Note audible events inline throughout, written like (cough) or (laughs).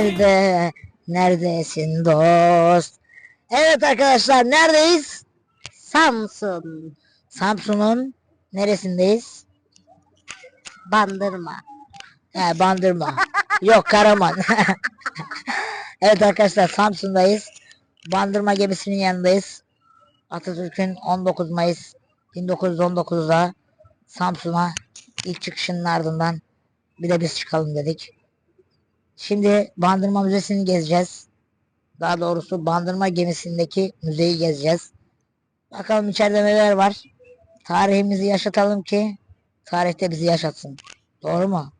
nerede? Neredesin dost? Evet arkadaşlar neredeyiz? Samsun, Samsun'un neresindeyiz? Bandırma. He, Bandırma. (laughs) Yok Karaman. (laughs) evet arkadaşlar Samsun'dayız. Bandırma gemisinin yanındayız. Atatürk'ün 19 Mayıs 1919'da Samsun'a ilk çıkışının ardından bir de biz çıkalım dedik. Şimdi Bandırma Müzesi'ni gezeceğiz. Daha doğrusu Bandırma gemisindeki müzeyi gezeceğiz. Bakalım içeride neler var. Tarihimizi yaşatalım ki tarihte bizi yaşatsın. Doğru mu?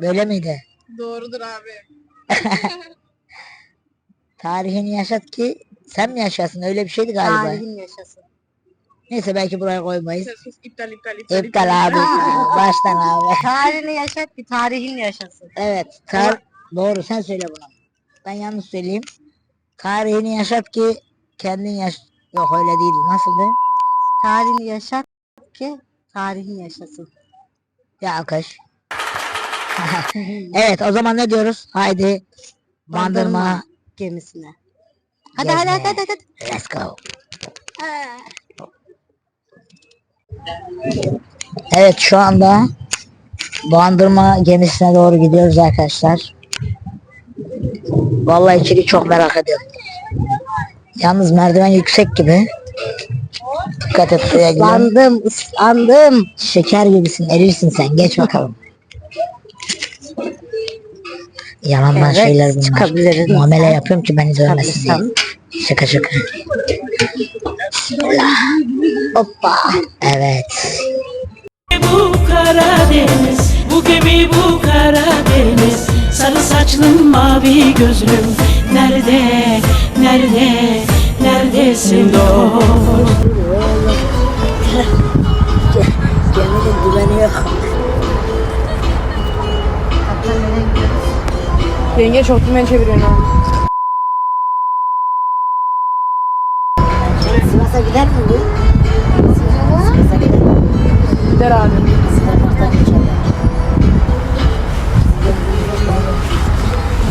Böyle miydi? Doğrudur abi. (laughs) Tarihini yaşat ki sen mi yaşasın? Öyle bir şeydi galiba. Tarihin yaşasın. Neyse belki buraya koymayız. Sus, iptal iptal iptal. İptal abi. (laughs) Baştan abi. Tarihini yaşat ki tarihin yaşasın. Evet. Tar Doğru sen söyle bunu. Ben yanlış söyleyeyim. Tarihini yaşat ki kendin yaş... Yok öyle değil. Nasıldı? Tarihini yaşat ki tarihin yaşasın. Ya alkış. (laughs) evet o zaman ne diyoruz? Haydi bandırma. Bandırma. Gemisine. Hadi hadi hadi hadi. hadi. Let's go. Evet şu anda Bandırma gemisine doğru gidiyoruz arkadaşlar. Vallahi içeri çok merak ediyorum. Yalnız merdiven yüksek gibi. Dikkat et buraya gidiyorum. Islandım, ıslandım. Şeker gibisin, erirsin sen. Geç bakalım. Yalandan Evet, şeyler bunlar. çıkabiliriz. Muamele yapıyorum ki beni görmesin diye. Çıkabilirsem. Şaka şaka. Bismillah. Hoppa. Evet. bu Karadeniz Bu gemi bu Karadeniz Sarı saçlım mavi gözlüm Nerede, nerede, neredesin dost Geminin güveni yok. Yenge çok dümen çeviriyorsun abi. Sivas'a gider mi bu? Sivas'a gider mi? Gider abi.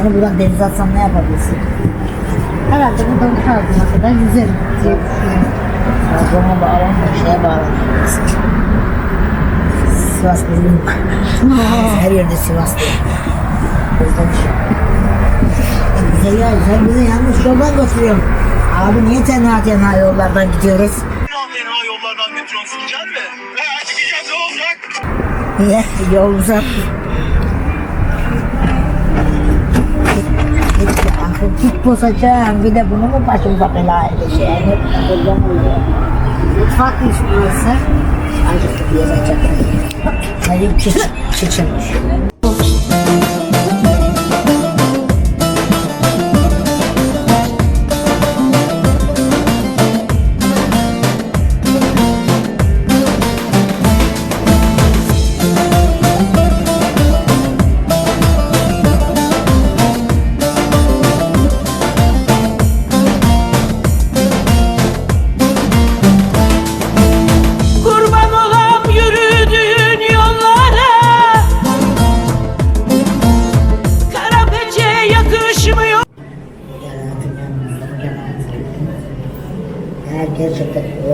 Hani buradan denize atsam ne yapabilirsin? Herhalde buradan kaldığına kadar yüzerim diye düşünüyorum. Trabzon'a bağlanmıyor, şeye bağlanmıyor. Sivas bizim. (laughs) Her yerde Sivas diyor. Güzel ya, sen bizi yanlış yoldan götürüyorsun. Abi niye tenha tenha yollardan gidiyoruz? fena yollardan götürüyorsun gideceksin mi? He gideceğiz ne olacak? Niye? Yol uzak. Git bozacağım. Bir de bunu mu başımıza bela edeceğim? Oluyor. Mutfakmış burası. Acıktı diye zaten. Hayır, çiç, çiçilmiş.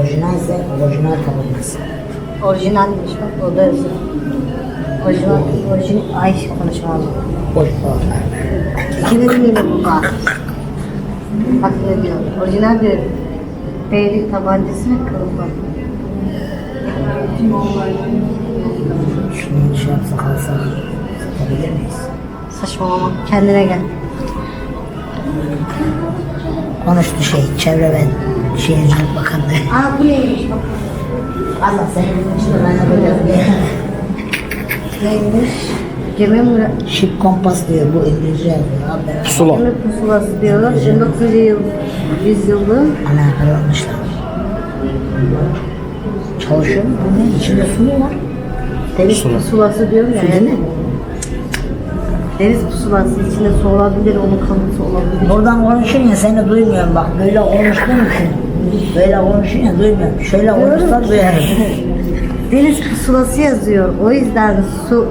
Orijinalse orijinal kalınmaz. Orijinalmiş bak o da. Orijinal, orijinal, ay konuşmam. Orijinal. Kimin yine bu bak. Bak ne diyor. Orijinal bir beylik tabancası ve kılıfı. Şunu şey yapsak alsak satabilir miyiz? Saçmalama. Kendine gel. Konuştu şey, Çevre ve Şehircilik Bakanlığı. Aa bu neymiş bak. Allah senin için de böyle Neymiş? Gemi mi? Ship kompas diyor bu İngilizce yazıyor. Abi Pusula. Gemi pusulası diyorlar. 19. yıl, yüzyılın alakalı olmuşlar. Çalışıyor mu? Bu ne? İçinde su mu var? deniz pusulası diyorum ya. Su değil mi? Deniz pusulası içinde su olabilir, onun kanıtı olabilir. Buradan konuşun ya seni duymuyorum bak. Böyle konuştuğun için. Böyle konuşun ya duymuyorum. Şöyle konuşsan duyarım. Deniz pusulası yazıyor. O yüzden su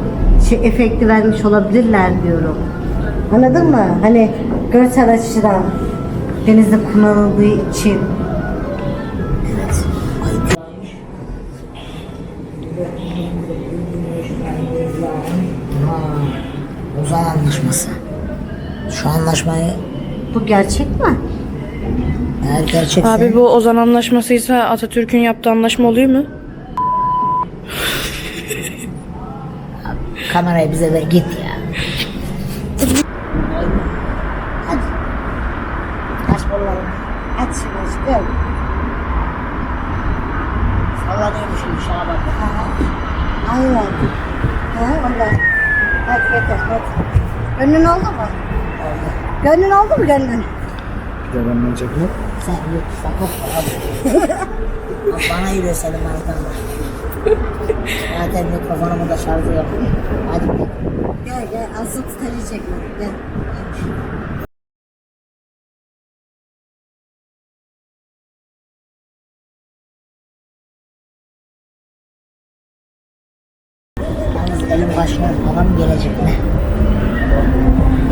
şey, efekti vermiş olabilirler diyorum. Anladın mı? Hani görsel açıdan denizde kullanıldığı için uzay anlaşması. Şu anlaşmayı bu gerçek mi? Eğer gerçekse Abi bu Ozan anlaşmasıysa Atatürk'ün yaptığı anlaşma oluyor mu? kamerayı bize ver git ya. Hadi. Aç kollarını. Aç şimdi aşkım. Sallanıyormuş gibi şuna bak. Aynen. Ha, ondan. Hadi yeter hadi. Gönlün oldu mu? Gönlün oldu mu gönlün? Sen yok sakın. Bak Bana yürüyor senin arkamda. Zaten mikrofonumu da şarjı yok. Hadi gidelim. Gel gel asıl tutaracak. Gel. Yalnız elim başına adam gelecek ne?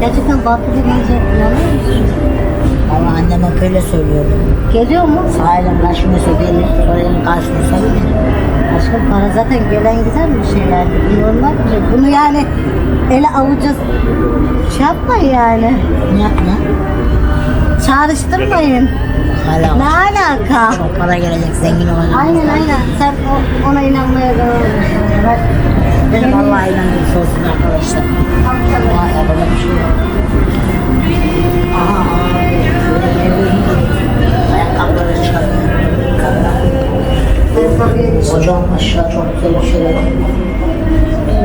Gerçekten Batı'da gelecek inanıyor musun? Ama annem hep öyle söylüyordu. Geliyor mu? Elin kaçmıyorsa gelir, elin kaçmıyorsa gider. Aşkım para zaten gelen giden bir şey yani. Normal bir şey. Bunu yani ele avuca şey yapmayın yani. Yapma? Çağrıştırmayın. Hala Ne alaka? çok para gelecek, zengin olacak. Aynen aynen. Sen o- ona inanmaya devam et. Bak. Benim Allah'a inanırsa olsun arkadaşlar. Ama yapacak bir şey yok. Aha, abi, şöyle geliyorum. Ayakkabıları çıkartıyor. Hocam aşağı çok güzel bir şeyler.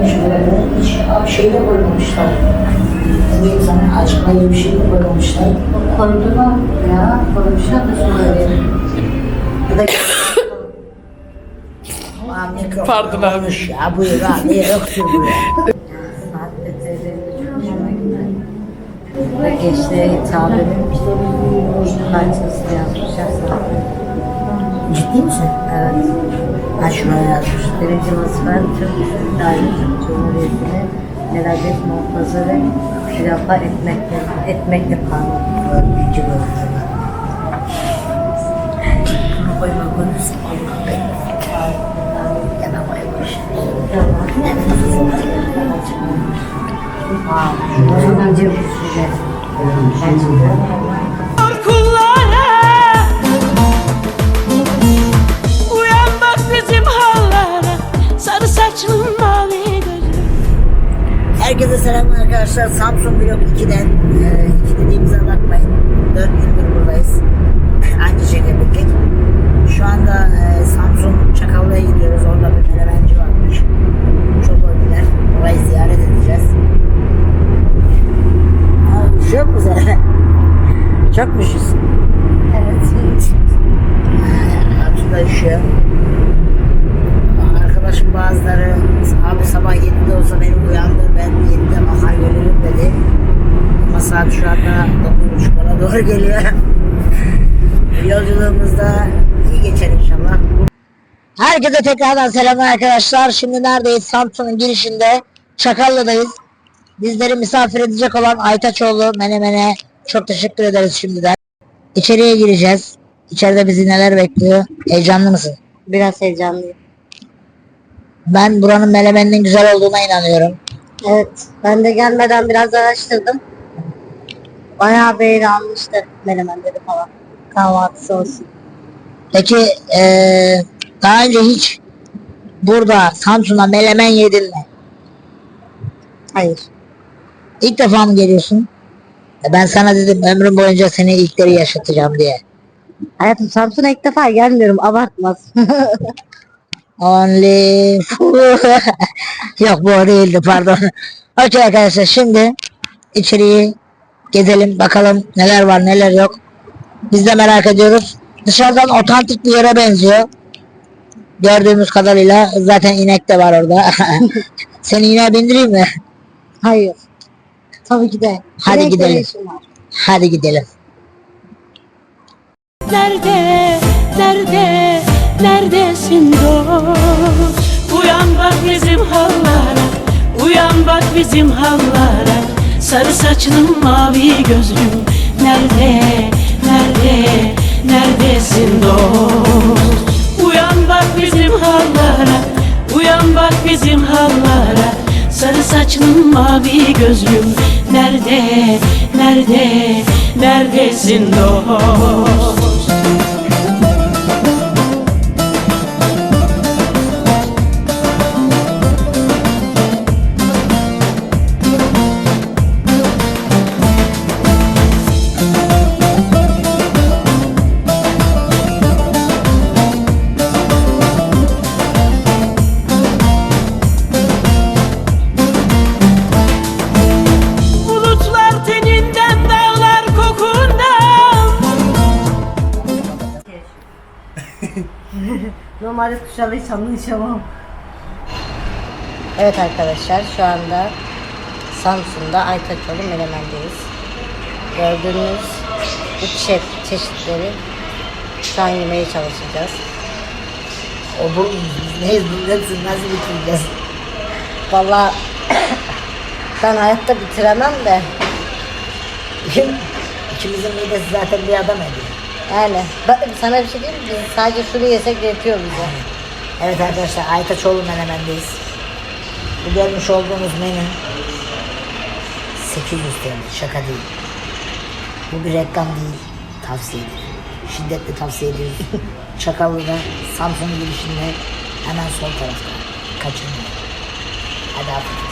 Şöyle hiç abi şey de koymamışlar. Sana açıklayıcı bir şey koymamışlar. Koydular ya. Koymuşlar da söyleyeyim. Bu da (laughs) Aa, mikrofon Pardon abi. Ya buyur abi yoktur bu ya. saat detaylarında çok hoşuma gitti. Ve gençliğe hitabinin parçasını yazmışlar. Ciddi misin? Evet. Ha şuraya yazmış. Birinci vazifen Türk Daire Türk Cumhuriyeti'ni felaket muhafaza ve müdafaa etmekle, etmekle kanun. Dördüncü bölümde. Bunu Herkese selam arkadaşlar. Samsung Blok 2'den e, iki dediğimize bakmayın. 4 gündür buradayız. (laughs) Anca çekebildik. Şu anda e, Samsung Çakallı'ya gidiyoruz. Orada bir menemenci varmış. Çok övdüler. Orayı ziyaret edeceğiz. Aa, üşüyor mu sen? (laughs) Çok mu üşüyorsun? Evet. Hatun da üşüyor. Bazıları abi sabah 7'de olsa beni uyandır ben 7'de bakar gelirim dedi. Ama saat şu anda 9.30 bana doğru geliyor. (laughs) Yolculuğumuzda iyi geçer inşallah. Herkese tekrardan selamlar arkadaşlar. Şimdi neredeyiz? Samsun'un girişinde Çakallı'dayız. Bizleri misafir edecek olan Aytaçoğlu Menemen'e çok teşekkür ederiz şimdiden. İçeriye gireceğiz. İçeride bizi neler bekliyor? Heyecanlı mısın? Biraz heyecanlıyım. Ben buranın melemeninin güzel olduğuna inanıyorum. Evet. Ben de gelmeden biraz araştırdım. Bayağı beğeni almıştı menemenleri falan. Kahvaltısı olsun. Peki eee, daha önce hiç burada Samsun'a melemen yedin mi? Hayır. İlk defa mı geliyorsun? E Ben sana dedim ömrüm boyunca seni ilkleri yaşatacağım diye. Hayatım Samsun'a ilk defa gelmiyorum. Abartmaz. (laughs) Only (laughs) Yok bu o değildi pardon. (laughs) Okey arkadaşlar şimdi içeriği gezelim bakalım neler var neler yok. Biz de merak ediyoruz. Dışarıdan otantik bir yere benziyor. Gördüğümüz kadarıyla zaten inek de var orada. (laughs) Seni ineğe bindireyim mi? Hayır. Tabii ki de. Hadi Renkleri gidelim. Hadi gidelim. Nerede, nerede, neredesin dost? Uyan bak bizim hallara Uyan bak bizim hallara. Sarı saçlım mavi gözlüm Nerede, nerede, neredesin dost? Uyan bak bizim hallara Uyan bak bizim hallara. Sarı saçlım mavi gözlüm Nerede, nerede, neredesin dost Hiç anlaşamam. Evet arkadaşlar şu anda Samsun'da Aytaçoğlu Menemen'deyiz. Gördüğünüz bu şef çeşitleri şu an yemeye çalışacağız. Muyuz biz? Neyiz hepsini nasıl bitireceğiz? Vallahi (coughs) ben hayatta bitiremem de (laughs) İkimizin midesi zaten bir adam ediyor. yani bak sana bir şey diyeyim mi? Biz sadece şunu yesek yetiyor bize. Evet arkadaşlar Aytaçoğlu Menemen'deyiz. Bu görmüş olduğunuz menü 800 TL. Şaka değil. Bu bir reklam değil. Tavsiye ederim. Şiddetle tavsiye ediyoruz. (laughs) Çakallı'da Samsun girişinde hemen sol tarafta. Kaçırmayın. Hadi afiyet.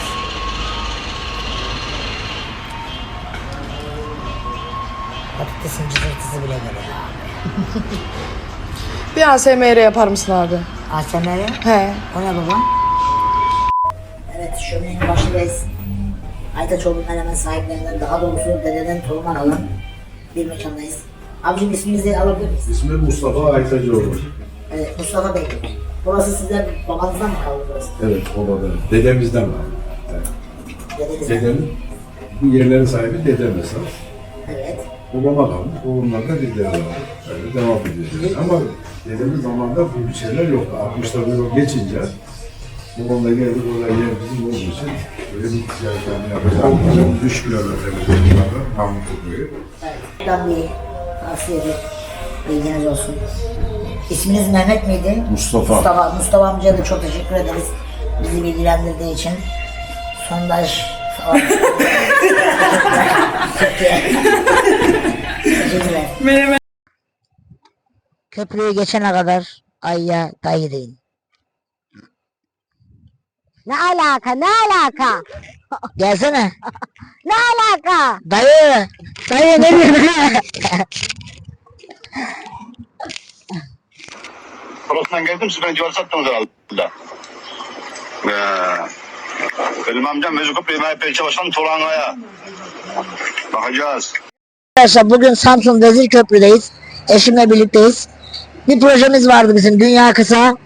Patatesin cızırtısı bile geliyor abi. Bir ASMR yapar mısın abi? ASMR'e He. O ne baba? Evet şöminenin başındayız. Aytaçoğlu Menemen sahiplerinden daha doğrusu dededen torunlar alan bir mekandayız. Abicim isminizi alabilir miyiz? İsmim Mustafa Aytacıoğlu. Evet, Mustafa Bey. Burası sizden babanızdan mı kaldı burası? Evet, babada. Dedemizden var. Dedenizden. dedemin, bu yerlerin sahibi dedem esas. Evet. Babama kalmış, babamdan da dedem var. Öyle devam ediyoruz. Ama dedemin zamanında bu bir şeyler yoktu. 60'ta bu yol geçince babamla geldik, orada yer bizim olduğu için böyle bir ticaret yapacağım. Bizim 3 kilometre mesafelerde Mahmut Oku'yu. Ben bir tavsiye ederim. Bilginiz olsun. İsminiz Mehmet miydi? Mustafa. Mustafa, Mustafa amcaya da çok teşekkür ederiz. Bizi bilgilendirdiği için. Sondaj falan. (laughs) Teşekkürler. Köprüyü geçene kadar ayya dayı deyin. Ne alaka ne alaka? Gelsene. Ne alaka? Dayı. Dayı ne diyorsun? Orasından geldim siz beni civarı sattınız herhalde. Ee, benim amcam Mezukop İmam Pençe Başkan Tolanga'ya. Bakacağız. Arkadaşlar bugün Samsun Vezir Köprü'deyiz. Eşimle birlikteyiz. Bir projemiz vardı bizim Dünya Kısa.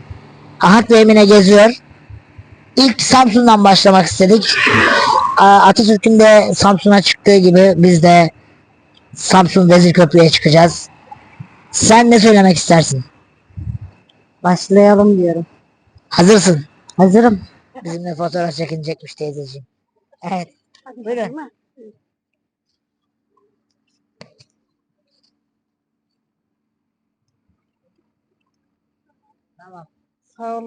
Ahat ve Emine geziyor. İlk Samsun'dan başlamak istedik. Atatürk'ün de Samsun'a çıktığı gibi biz de Samsun Vezir Köprü'ye çıkacağız. Sen ne söylemek istersin? Başlayalım diyorum. Hazırsın. Hazırım. Bizimle fotoğraf çekinecekmiş teyzeciğim. Evet. Buyurun. Tamam. Sağ olun.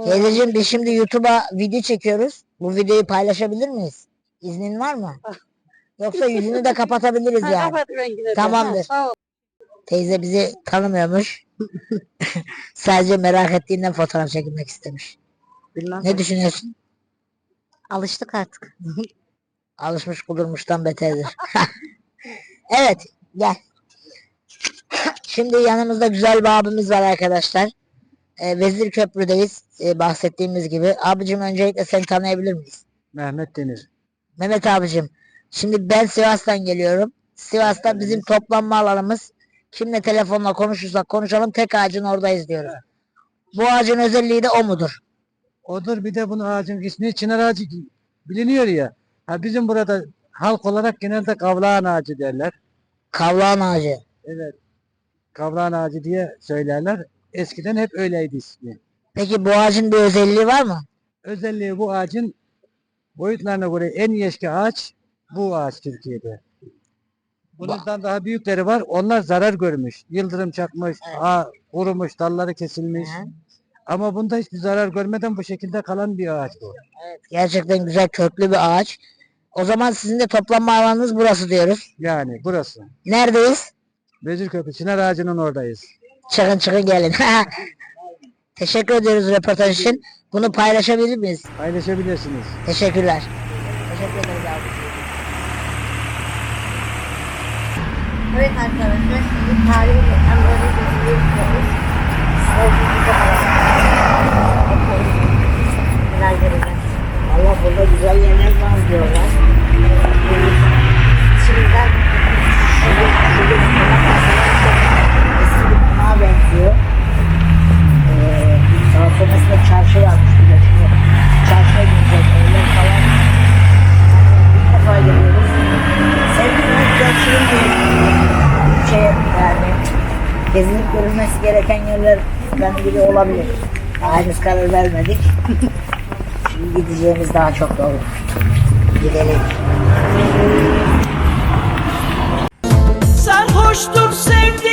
Teyzeciğim biz şimdi YouTube'a video çekiyoruz. Bu videoyu paylaşabilir miyiz? İznin var mı? Yoksa yüzünü de kapatabiliriz (laughs) yani. Tamamdır. Teyze bizi tanımıyormuş. (laughs) Sadece merak ettiğinden fotoğraf çekilmek istemiş. Bilmem. Ne düşünüyorsun? Alıştık artık. (laughs) Alışmış kudurmuştan beterdir. evet gel. Şimdi yanımızda güzel bir abimiz var arkadaşlar. Ee, Vezir Köprü'deyiz. Ee, bahsettiğimiz gibi. Abicim öncelikle seni tanıyabilir miyiz? Mehmet Denir. Mehmet abicim. Şimdi ben Sivas'tan geliyorum. Sivas'ta bizim toplanma alanımız. Kimle telefonla konuşursak konuşalım tek ağacın oradayız diyoruz. Bu ağacın özelliği de o mudur? Odur bir de bunun ağacın ismi çınar ağacı biliniyor ya. Ha bizim burada halk olarak genelde kavlağın ağacı derler. Kavlağın ağacı. Evet. Kavlağın ağacı diye söylerler. Eskiden hep öyleydi ismi. Peki bu ağacın bir özelliği var mı? Özelliği bu ağacın boyutlarına göre en eski ağaç bu ağaç Türkiye'de. Bundan daha büyükleri var. Onlar zarar görmüş. Yıldırım çakmış, Evet. ağ, kurumuş, dalları kesilmiş. Hı. Ama bunda hiçbir zarar görmeden bu şekilde kalan bir ağaç bu. Gerçekten güzel köklü bir ağaç. O zaman sizin de toplanma alanınız burası diyoruz. Yani burası. Neredeyiz? Vezirköprü Çınar Ağacı'nın oradayız. Çıkın çıkın gelin. (laughs) Teşekkür ediyoruz röportaj için. Bunu paylaşabilir miyiz? Paylaşabilirsiniz. Teşekkürler. Teşekkür ederiz abi. Evet arkadaşlar şimdi tarihi mekanları geziyoruz. Biri olabilir. Daha henüz karar vermedik. (laughs) Şimdi gideceğimiz daha çok dolu. Gidelim. Sarhoştur sevdiğim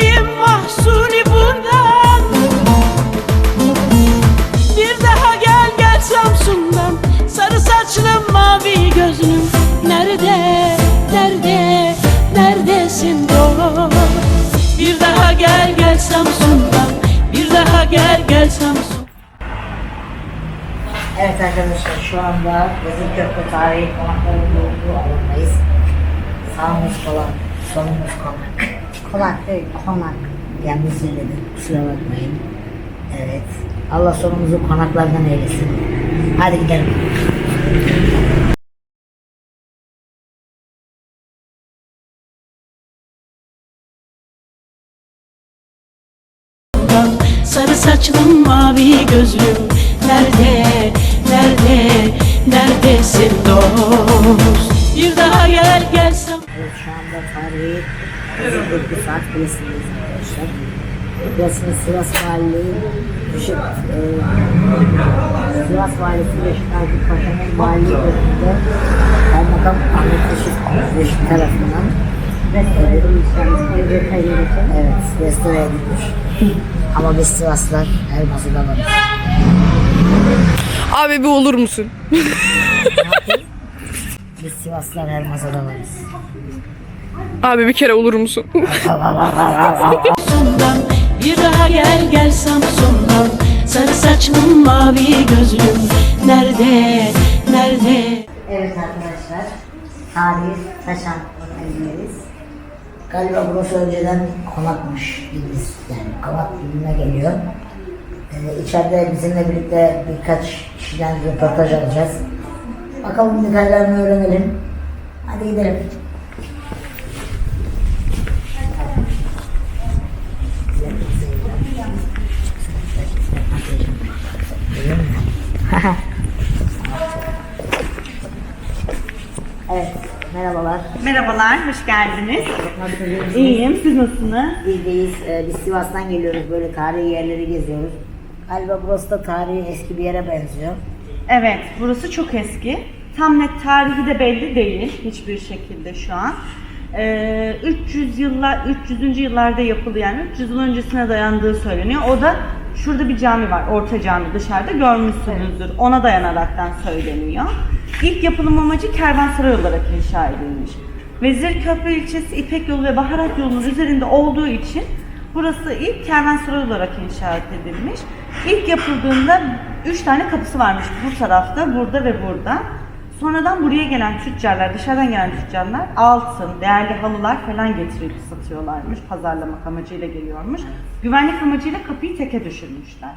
gel Samsun Evet arkadaşlar şu anda Vezirköprü Tarihi Konakları'nın olduğu alandayız. Sağımız falan, solumuz konak. konak değil, konak. Yanlış söyledim, kusura bakmayın. Evet. Allah sonumuzu konaklardan eylesin. Hadi gidelim. Saçlım mavi gözlüm. Nerede, nerede, neredesin dost? Bir daha gel gel Samsun Evet şu anda tarihi Vezirköprü Saat Kulesi'ndeyiz arkadaşlar. Burasının Sivas Valiliği Reşit, e, Sivas Valisi Reşit Aykut Paşa'nın valiliği döneminde Kaymakam Ahmet Reşit, Reşit tarafından. Evet, restore edilmiş. Ama biz Sivaslılar her masada varız. Abi bir olur musun? Biz Sivaslılar her masada varız. Abi bir kere olur musun? Samsun'dan Bir daha gel gel Samsun'dan Sarı saçlım mavi gözlüm Nerede, nerede Evet arkadaşlar, tarihi Taşan Oteli'ndeyiz. Galiba burası önceden konakmış biz yani konak birbirine geliyor. Ee, içeride bizimle birlikte birkaç kişiden röportaj alacağız. Bakalım detaylarını öğrenelim. Hadi gidelim. (laughs) Evet, merhabalar. Merhabalar, hoş geldiniz. Nasılsınız? İyiyim, siz nasılsınız? Bizdeyiz. Ee, biz Sivas'tan geliyoruz. Böyle tarihi yerleri geziyoruz. Galiba burası da tarihi eski bir yere benziyor. Evet, burası çok eski. Tam net tarihi de belli değil hiçbir şekilde şu an. Ee, 300 yıllar 300. yıllarda yapıldı yani 300 yıl öncesine dayandığı söyleniyor. O da şurada bir cami var, Orta Cami dışarıda görmüşsünüzdür. Ona dayanaraktan söyleniyor. İlk yapılım amacı kervansaray olarak inşa edilmiş. Vezirköprü ilçesi İpek yolu ve baharat yolunun üzerinde olduğu için burası ilk kervansaray olarak inşa edilmiş. İlk yapıldığında 3 tane kapısı varmış bu tarafta, burada ve burada. Sonradan buraya gelen tüccarlar, dışarıdan gelen tüccarlar altın, değerli halılar falan getirip satıyorlarmış. Pazarlamak amacıyla geliyormuş. Güvenlik amacıyla kapıyı teke düşürmüşler.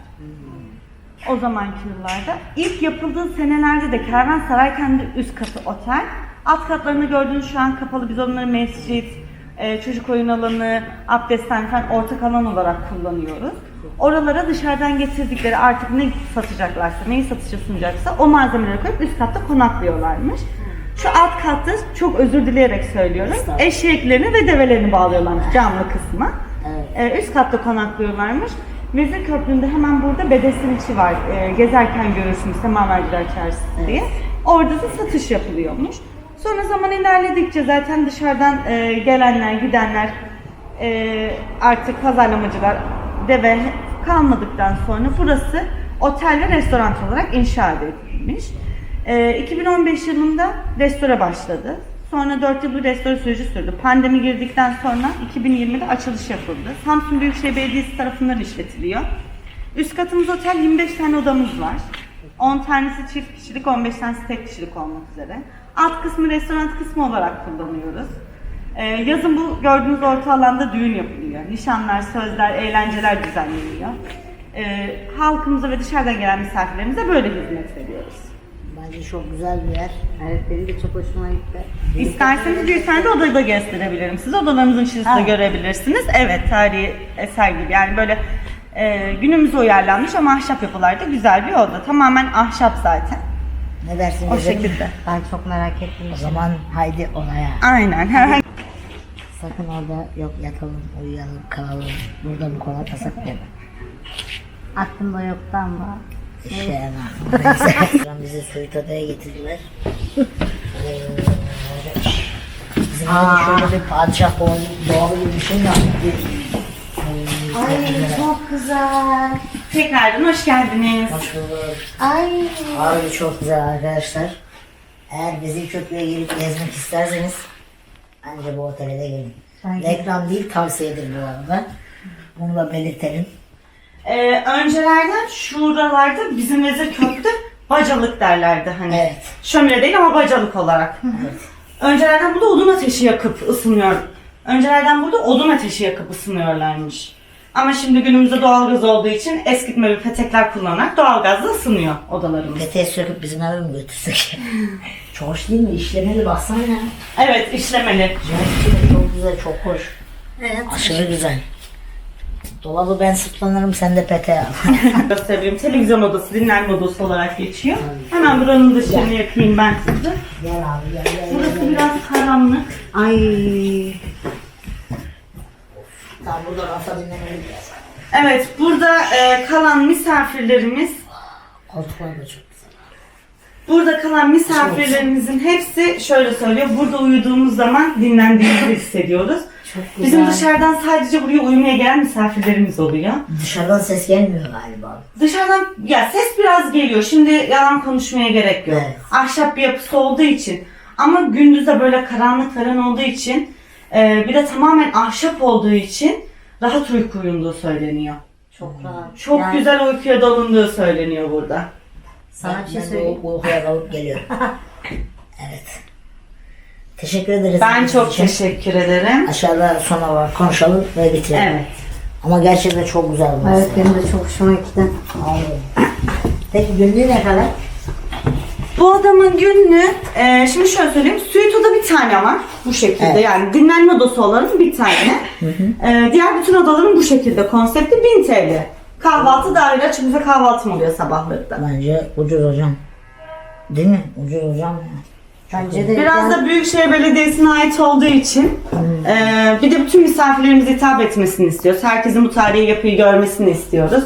O zamanki yıllarda. ilk yapıldığı senelerde de kervansaray kendi üst katı otel. Alt katlarını gördüğünüz şu an kapalı. Biz onları mescit, e, çocuk oyun alanı, abdesthane falan ortak alan olarak kullanıyoruz. Oralara dışarıdan getirdikleri artık ne satacaklarsa, neyi satışa sunacaksa o malzemeleri koyup üst katta konaklıyorlarmış. Şu alt katta çok özür dileyerek söylüyorum. Eşeklerini ve develerini bağlıyorlarmış camlı kısmı. Ee, üst katta konaklıyorlarmış. Vezir Köprü'nde hemen burada Bedesin içi var. Ee, gezerken görürsünüz Semaverciler Çarşısı diye. Orada da satış yapılıyormuş. Sonra zaman ilerledikçe zaten dışarıdan e, gelenler, gidenler e, artık pazarlamacılar deve kalmadıktan sonra burası otel ve restoran olarak inşa edilmiş. E, 2015 yılında restore başladı. Sonra 4 yıl bir restore süreci sürdü. Pandemi girdikten sonra 2020'de açılış yapıldı. Samsun Büyükşehir Belediyesi tarafından işletiliyor. Üst katımız otel 25 tane odamız var. 10 tanesi çift kişilik, 15 tanesi tek kişilik olmak üzere. Alt kısmı restoran kısmı olarak kullanıyoruz. Ee, yazın bu gördüğünüz orta alanda düğün yapılıyor. Nişanlar, sözler, eğlenceler düzenleniyor. Ee, halkımıza ve dışarıdan gelen misafirlerimize böyle hizmet veriyoruz. Bence çok güzel bir yer. Evet benim de çok hoşuma gitti. İsterseniz bir tane de odayı da gösterebilirim size. Odalarımızın içerisinde görebilirsiniz. Evet, tarihi eser gibi. Yani böyle e, günümüze uyarlanmış ama ahşap yapılarda güzel bir oda. Tamamen ahşap zaten. Ne dersin O şekilde. Ben çok merak ettim. O zaman haydi olaya. Aynen. Herhangi Sakın orada yok yatalım, uyuyalım, kalalım. Burada bu konaklasak deme. Aklımda yoktu ama. Şu an bizi Suit Oda'ya getirdiler. Bizim Aa. şöyle bir padişah doğalı, doğalı gibi bir şey yaptık? Ay çok güzel. Tekrardan hoş geldiniz. Hoş bulduk. Ay. Abi çok güzel arkadaşlar. Eğer bizi köprüye girip gezmek isterseniz bence bu otele de gelin. Reklam değil tavsiyedir bu arada. Bunu da belirtelim. Ee, öncelerden şuralarda bizim Vezirkök'te bacalık derlerdi hani. Evet. Şömine değil ama bacalık olarak. Öncelerden burada odun ateşi yakıp ısınıyor. Öncelerden burada odun ateşi yakıp ısınıyorlarmış. Ama şimdi günümüzde doğalgaz olduğu için eskitme ve petekler kullanarak doğalgazla ısınıyor odalarımız. Peteği söküp bizim eve mi götürsek? (laughs) çok hoş değil mi? İşlemeli baksana ya. Evet işlemeli. Çok güzel, çok hoş. Evet. Aşırı güzel. Dolabı ben sırtlanırım, sen de peteğe (laughs) al. Göstereyim. Televizyon odası, dinlenme odası olarak geçiyor. Hemen buranın dışını yakayım ben size. gel abi gel gel. Burası biraz karanlık. Ay. Tamam burada rafa dinlemeyi biraz. Evet, burada e, kalan misafirlerimiz, Koltuklar da çok güzel. burada kalan misafirlerimizin hepsi şöyle söylüyor. Burada uyuduğumuz zaman dinlendiğimizi hissediyoruz. Çok güzel. Bizim dışarıdan sadece buraya uyumaya gelen misafirlerimiz oluyor. Dışarıdan ses gelmiyor galiba. Dışarıdan ya ses biraz geliyor. Şimdi yalan konuşmaya gerek yok. Evet. Ahşap bir yapısı olduğu için. Ama gündüz de böyle karanlık falan olduğu için e, bir de tamamen ahşap olduğu için rahat uyku uyunduğu söyleniyor. Çok rahat. Çok Yani güzel uykuya dalındığı söyleniyor burada. Sana bir şey söyleyeyim. Bu uykuya dalıp geliyor. (laughs) evet. Teşekkür ederiz. Ben çok için. teşekkür ederim. Aşağıda sonra var konuşalım ve bitirelim. Evet. Ama gerçekten çok güzel burası. Evet benim de çok hoşuma gitti. Vallahi. (clears throat) Peki günlüğü ne kadar? Bu adamın günlüğü, e, şimdi şöyle söyleyeyim, suite oda bir tane var bu şekilde Evet. yani dinlenme odası olanın bir tane. E, diğer bütün odaların bu şekilde konsepti 1000 TL. Kahvaltı dahil açık büfe kahvaltım oluyor sabahları da. Bence ucuz hocam. Değil mi? Ucuz hocam. Bence de Biraz da Büyükşehir Belediyesi'ne ait olduğu için e, bir de bütün misafirlerimize hitap etmesini istiyoruz. Herkesin bu tarihi yapıyı görmesini istiyoruz.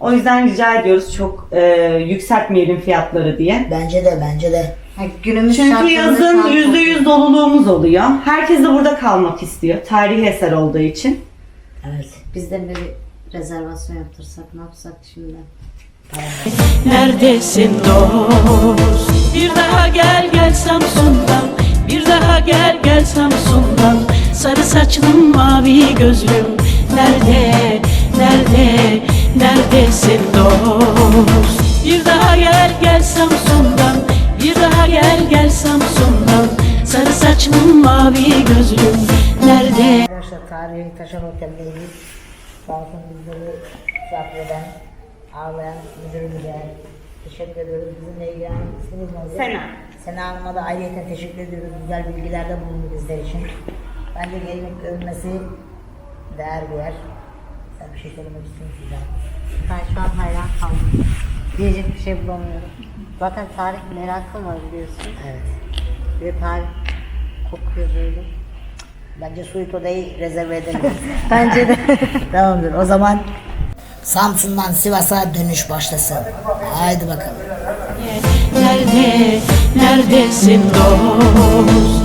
O yüzden rica ediyoruz çok e, yükseltmeyelim fiyatları diye. Bence de bence de. Günümüz Çünkü şartlarında yazın şu an yüzde çok- yüz doluluğumuz oluyor. Herkes de burada kalmak istiyor. Tarihi eser olduğu için. Evet. Biz de bir rezervasyon yaptırsak ne yapsak şimdi? Neredesin dost? Bir daha gel gel Samsun'dan Bir daha gel gel Samsun'dan Sarı saçlım mavi gözlüm Nerede, nerede, neredesin dost? Bir daha gel gel Samsun'dan Bir daha gel gel Samsun'dan Sarı saçlım mavi gözlüm Nerede Arkadaşlar tarihi Taşan Otel'deyiz. Sağ bizleri misafir eden, ağlayan müdürümüze teşekkür ediyoruz. Bizimle ilgilenen isminiz neydi? Sena. Sena Hanım'a da ayrıca teşekkür ediyoruz. Güzel bilgilerde bulundu bizler için. Bence gelmek görülmesi değer bir yer. Sen bir şey söylemek istiyorsun Suzan. Ben şu an hayran kaldım. Diyecek bir şey bulamıyorum. Zaten tarih merakım var biliyorsun. Evet. De tarih kokuyor böyle. Bence Suite Oda'yı rezerve edelim. (laughs) Bence de. (laughs) Tamamdır. O zaman Samsun'dan Sivas'a dönüş başlasın. Haydi bakalım. Nerede, neredesin dost?